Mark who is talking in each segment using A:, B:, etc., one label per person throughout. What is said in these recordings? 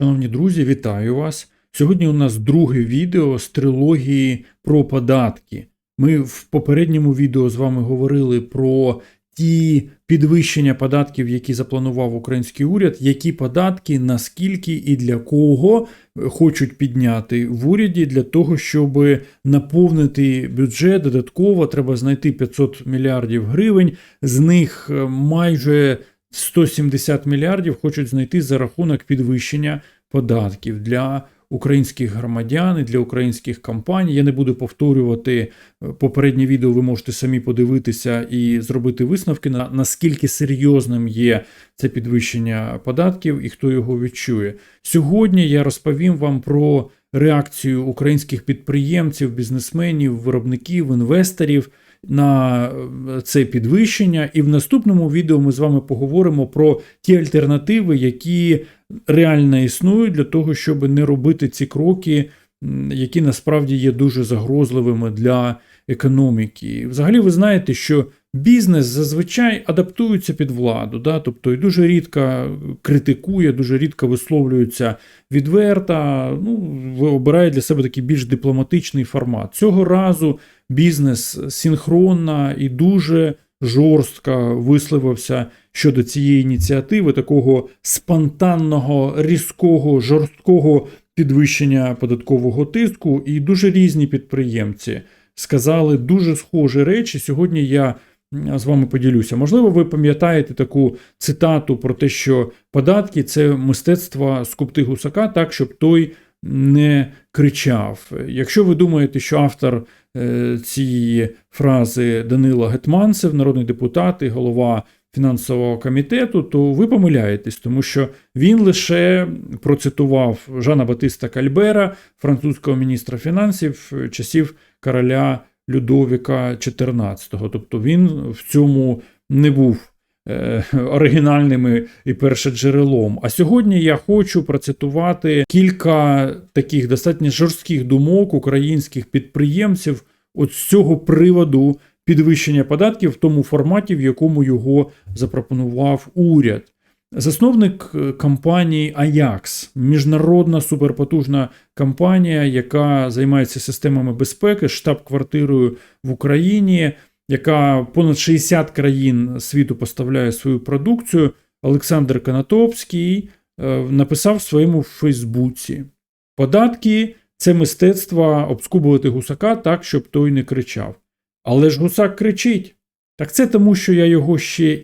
A: Шановні друзі, вітаю вас! Сьогодні у нас друге відео з трилогії про податки. Ми в попередньому відео з вами говорили про ті підвищення податків, які запланував український уряд, які податки, наскільки і для кого хочуть підняти в уряді для того, щоб наповнити бюджет. Додатково треба знайти 500 мільярдів гривень, з них е, майже 170 мільярдів хочуть знайти за рахунок підвищення податків для українських громадян і для українських компаній. Я не буду повторювати е, попереднє відео. Ви можете самі подивитися і зробити висновки на наскільки серйозним є це підвищення податків і хто його відчує. Сьогодні я розповім вам про реакцію українських підприємців, бізнесменів, виробників, інвесторів на е, це підвищення, і в наступному відео ми з вами поговоримо про ті альтернативи, які реально існують для того, щоб не робити ці кроки, які насправді є дуже загрозливими для економіки. Взагалі, ви знаєте, що бізнес зазвичай адаптується під владу, да? тобто і дуже рідко критикує, дуже рідко висловлюється відверто, ну, обирає для себе такий більш дипломатичний формат. Цього разу бізнес синхронно і дуже жорстко висловився щодо цієї ініціативи, такого спонтанного, різкого, жорсткого підвищення податкового тиску, і дуже різні підприємці сказали дуже схожі речі. Сьогодні я з вами поділюся. Можливо, ви пам'ятаєте таку цитату про те, що податки це мистецтво скупти гусака так, щоб той не кричав. Якщо ви думаєте, що автор е, цієї фрази Данила Гетманцев, народний депутат і голова фінансового комітету, то ви помиляєтесь, тому що він лише процитував Жана Батиста Кальбера, французького міністра фінансів часів короля Людовіка XIV. Тобто він в цьому не був е, оригінальним і першоджерелом. А сьогодні я хочу процитувати кілька таких достатньо жорстких думок українських підприємців от з цього приводу підвищення податків в тому форматі, в якому його запропонував уряд. Засновник е, компанії Ajax, міжнародна суперпотужна компанія, яка займається системами безпеки, штаб-квартирою в Україні, яка понад 60 країн світу поставляє свою продукцію. Олександр Канатопський е, написав в своєму Фейсбуці: податки це мистецтво обскубувати гусака так, щоб той не кричав. Але ж гусак кричить. Так це тому, що я його ще.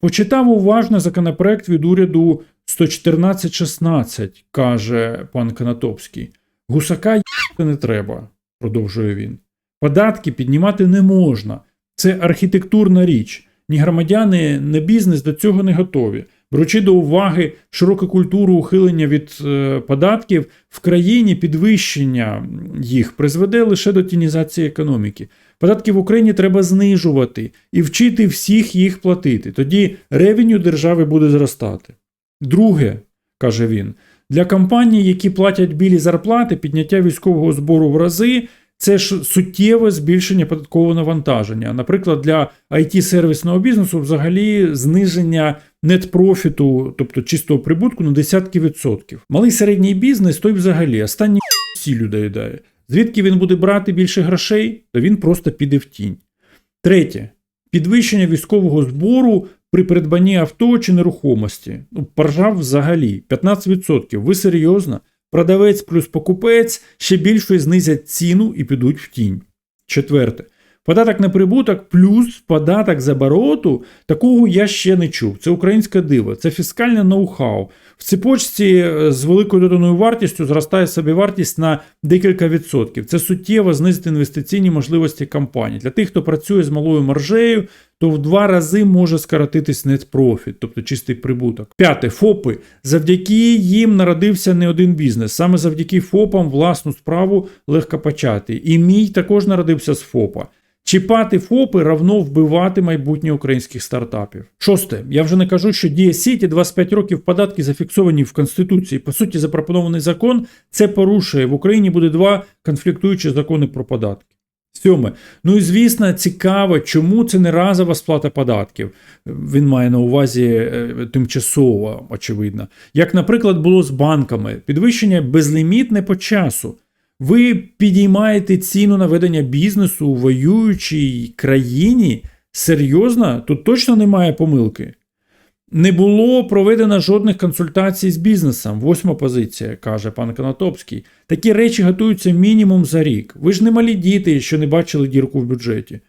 A: Почитав уважно законопроект від уряду 114.16, каже пан Канатопський. Гусака не треба, продовжує він. Податки піднімати не можна. Це архітектурна річ. Ні громадяни, ні бізнес до цього не готові. Беручи до уваги широку культуру ухилення від е, податків в країні підвищення їх призведе лише до тінізації економіки. Податки в Україні треба знижувати і вчити всіх їх платити. Тоді ревеню держави буде зростати. Друге, каже він, для компаній, які платять білі зарплати, підняття військового збору в рази це ж суттєве збільшення податкового навантаження. Наприклад, для it сервісного бізнесу взагалі зниження нетпрофіту, тобто чистого прибутку, на десятки відсотків. Малий середній бізнес той взагалі останні сілю доїдає. Звідки він буде брати більше грошей, то він просто піде в тінь. Третє. Підвищення військового збору при придбанні авто чи нерухомості. Ну, Поржав взагалі 15%. Ви серйозно? Продавець плюс покупець ще більше знизять ціну і підуть в тінь. Четверте. Податок на прибуток плюс податок за обороту, такого я ще не чув. Це українська диво, це фіскальне ноу-хау. В цепочці е, з великою доданою вартістю зростає собівартість на декілька відсотків. Це суттєво знизить інвестиційні можливості компанії. Для тих, хто працює з малою маржею, то в два рази може скоротитись нетпрофіт, тобто чистий прибуток. П'яте ФОПи. Завдяки їм народився не один бізнес. Саме завдяки ФОПам власну справу легко почати. І мій також народився з ФОПа. Чіпати ФОПи равно вбивати майбутнє українських стартапів. Шосте. Я вже не кажу, що діє сіті 25 років податки зафіксовані в Конституції. По суті, запропонований закон це порушує. В Україні буде два конфліктуючі закони про податки. Сьоме. Ну і звісно, цікаво, чому це не разова сплата податків. Він має на увазі е, тимчасово, очевидно. Як, наприклад, було з банками, підвищення безлімітне по часу. Ви підіймаєте ціну на ведення бізнесу у воюючій країні. Серйозно? Тут точно немає помилки. Не було проведено жодних консультацій з бізнесом. Восьма позиція, каже пан Конотопський. Такі речі готуються мінімум за рік. Ви ж не малі діти, що не бачили дірку в бюджеті.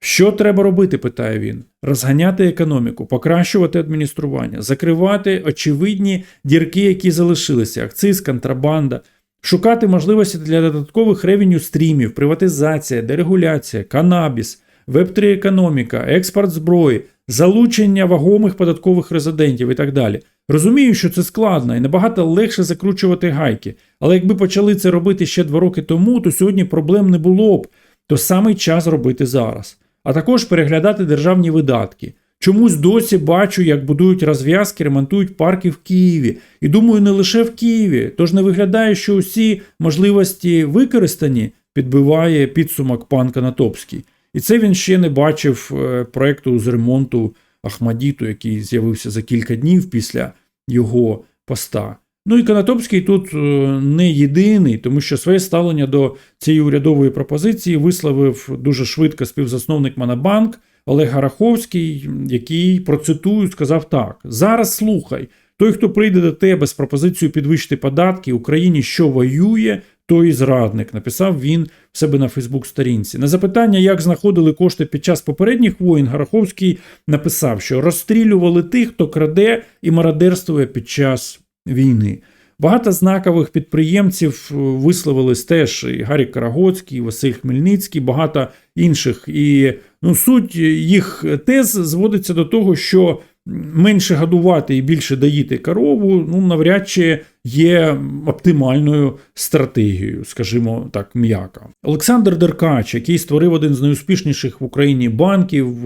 A: Що треба робити, питає він. Розганяти економіку, покращувати адміністрування, закривати очевидні дірки, які залишилися, акциз, контрабанда, шукати можливості для додаткових ревеню стрімів, приватизація, дерегуляція, канабіс, веб-3 економіка, експорт зброї, залучення вагомих податкових резидентів і так далі. Розумію, що це складно і набагато легше закручувати гайки, але якби почали це робити ще два роки тому, то сьогодні проблем не було б, то саме час робити зараз. А також переглядати державні видатки. Чомусь досі бачу, як будують розв'язки, ремонтують парки в Києві. І думаю, не лише в Києві. Тож не виглядає, що усі можливості використані, підбиває підсумок пан Канатопський. І це він ще не бачив е, проекту з ремонту Ахмадіту, який з'явився за кілька днів після його поста. Ну і Канатопський тут е, не єдиний, тому що своє ставлення до цієї урядової пропозиції висловив дуже швидко співзасновник Монобанк Олег Гараховський, який процитую, сказав так: зараз слухай. Той, хто прийде до тебе з пропозицією підвищити податки Україні, що воює, той зрадник, написав він в себе на Фейсбук-сторінці. На запитання, як знаходили кошти під час попередніх воїн, Гараховський написав, що розстрілювали тих, хто краде і мародерствує під час війни. Багато знакових підприємців висловились теж і Гаррі Карагоцький, і Василь Хмельницький, багато інших. І ну, суть їх тез зводиться до того, що менше годувати і більше доїти корову, ну навряд чи є оптимальною стратегією, скажімо так, м'яко. Олександр Деркач, який створив один з найуспішніших в Україні банків,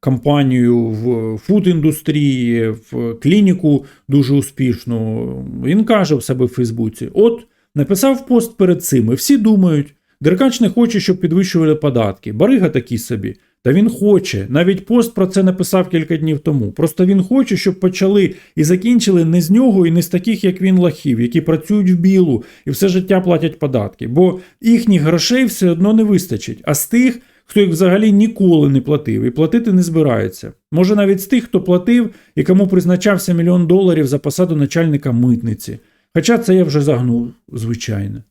A: компанію в фуд-індустрії, в клініку дуже успішну. Він каже в себе в Фейсбуці: от написав пост перед цим, і всі думають. Деркач не хоче, щоб підвищували податки. Барига такий собі. Та він хоче. Навіть пост про це написав кілька днів тому. Просто він хоче, щоб почали і закінчили не з нього і не з таких, як він, лахів, які працюють в білу і все життя платять податки. Бо їхніх грошей все одно не вистачить. А з тих, хто їх взагалі ніколи не платив і платити не збирається. Може навіть з тих, хто платив і кому призначався мільйон доларів за посаду начальника митниці. Хоча це я вже загнув, звичайно.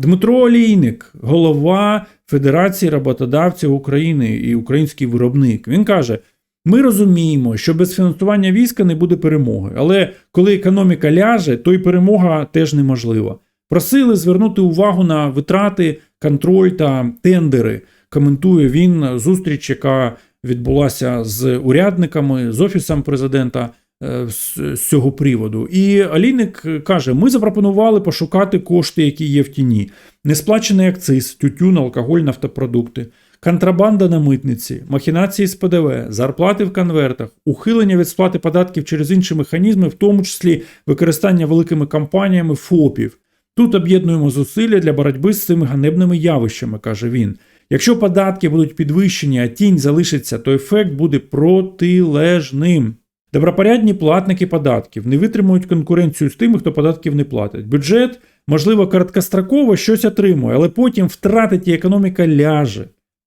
A: Дмитро Олійник, голова Федерації роботодавців України і український виробник. Він каже: ми розуміємо, що без фінансування війська не буде перемоги, але коли економіка ляже, то й перемога теж неможлива. Просили звернути увагу на витрати, контроль та тендери. Коментує він зустріч, яка відбулася з урядниками, з офісом президента. Е, з цього приводу. І Алійник каже: ми запропонували пошукати кошти, які є в тіні, несплачений акциз, тютюн, алкоголь, нафтопродукти, контрабанда на митниці, махінації з ПДВ, зарплати в конвертах, ухилення від сплати податків через інші механізми, в тому числі використання великими компаніями ФОПів. Тут об'єднуємо зусилля для боротьби з цими ганебними явищами, каже він. Якщо податки будуть підвищені, а тінь залишиться, то ефект буде протилежним. Добропорядні платники податків не витримують конкуренцію з тими, хто податків не платить. Бюджет, можливо, короткостроково щось отримує, але потім втратить і економіка ляже.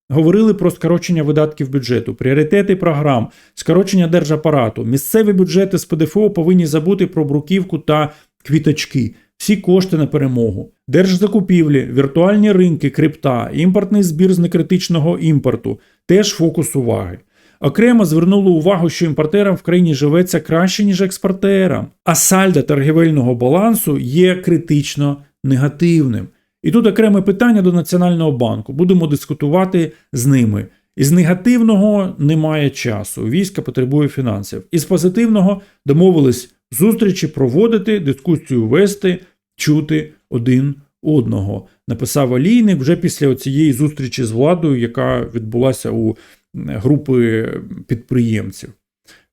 A: Говорили про скорочення видатків бюджету, пріоритети програм, скорочення держапарату. Місцеві бюджети з ПДФО повинні забути про бруківку та квіточки. Всі кошти на перемогу, держзакупівлі, віртуальні ринки, крипта, імпортний збір з некритичного імпорту теж фокус уваги. Окремо звернули увагу, що імпортерам в країні живеться краще, ніж експортерам, а сальдо торгівельного балансу є критично негативним. І тут окреме питання до Національного банку. Будемо дискутувати з ними. Із негативного немає часу. Війська потребує фінансів. Із позитивного домовились зустрічі проводити, дискусію вести, чути один одного. Написав Олійник вже після цієї зустрічі з владою, яка відбулася у групи підприємців.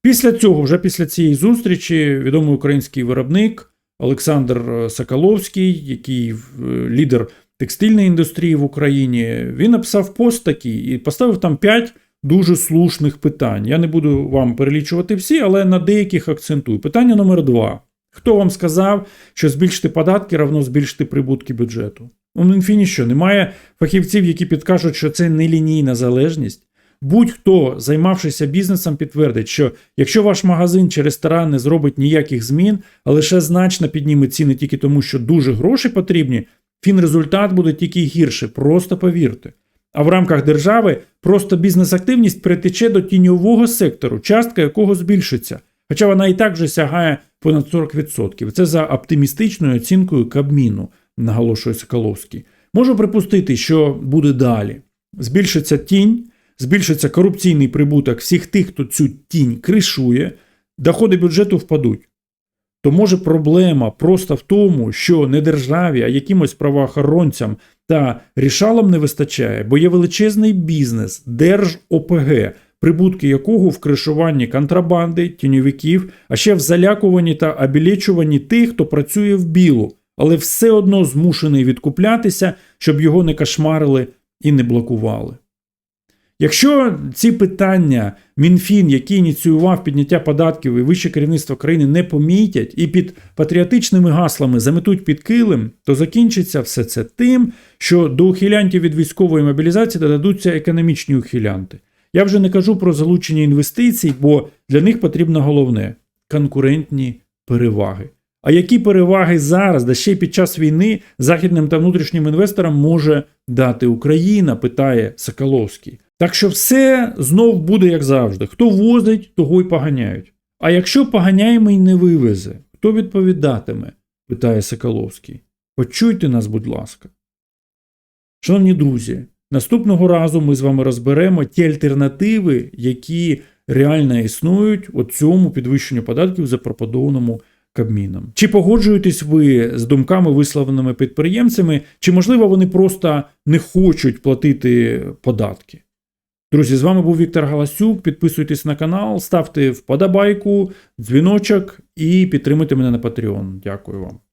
A: Після цього, вже після цієї зустрічі, відомий український виробник Олександр Соколовський, який лідер текстильної індустрії в Україні. Він написав пост такий і поставив там 5 дуже слушних питань. Я не буду вам перелічувати всі, але на деяких акцентую. Питання номер 2. Хто вам сказав, що збільшити податки равно збільшити прибутки бюджету? У Мінфіні що, немає фахівців, які підкажуть, що це не лінійна залежність? Будь-хто, займавшися бізнесом, підтвердить, що якщо ваш магазин чи ресторан не зробить ніяких змін, а лише значно підніме ціни тільки тому, що дуже гроші потрібні, фінрезультат буде тільки гірше, просто повірте. А в рамках держави просто бізнес-активність притече до тіньового сектору, частка якого збільшиться. Хоча вона і так вже сягає понад 40%. Це за оптимістичною оцінкою Кабміну, наголошує Соколовський. Можу припустити, що буде далі. Збільшиться тінь, збільшиться корупційний прибуток всіх тих, хто цю тінь кришує, доходи бюджету впадуть. То може проблема просто в тому, що не державі, а якимось правоохоронцям та рішалам не вистачає, бо є величезний бізнес, держ-ОПГ, прибутки якого в кришуванні контрабанди, тіньовиків, а ще в залякуванні та обілечуванні тих, хто працює в білу, але все одно змушений відкуплятися, щоб його не кошмарили і не блокували. Якщо ці питання Мінфін, який ініціював підняття податків і вище керівництво країни, не помітять і під патріотичними гаслами заметуть під килим, то закінчиться все це тим, що до ухилянтів від військової мобілізації додадуться економічні ухилянти. Я вже не кажу про залучення інвестицій, бо для них потрібно головне конкурентні переваги. А які переваги зараз, да ще й під час війни, західним та внутрішнім інвесторам може дати Україна? питає Соколовський. Так що все знов буде як завжди. Хто возить, того й поганяють. А якщо поганяємо і не вивезе, хто відповідатиме? питає Соколовський. Почуйте нас, будь ласка. Шановні друзі, наступного разу ми з вами розберемо ті альтернативи, які реально існують у цьому підвищенню податків, запропонованому Кабміном. Чи погоджуєтесь ви з думками, висловленими підприємцями, чи можливо вони просто не хочуть платити податки? Друзі, з вами був Віктор Галасюк. Підписуйтесь на канал, ставте вподобайку, дзвіночок і підтримуйте мене на Patreon. Дякую вам.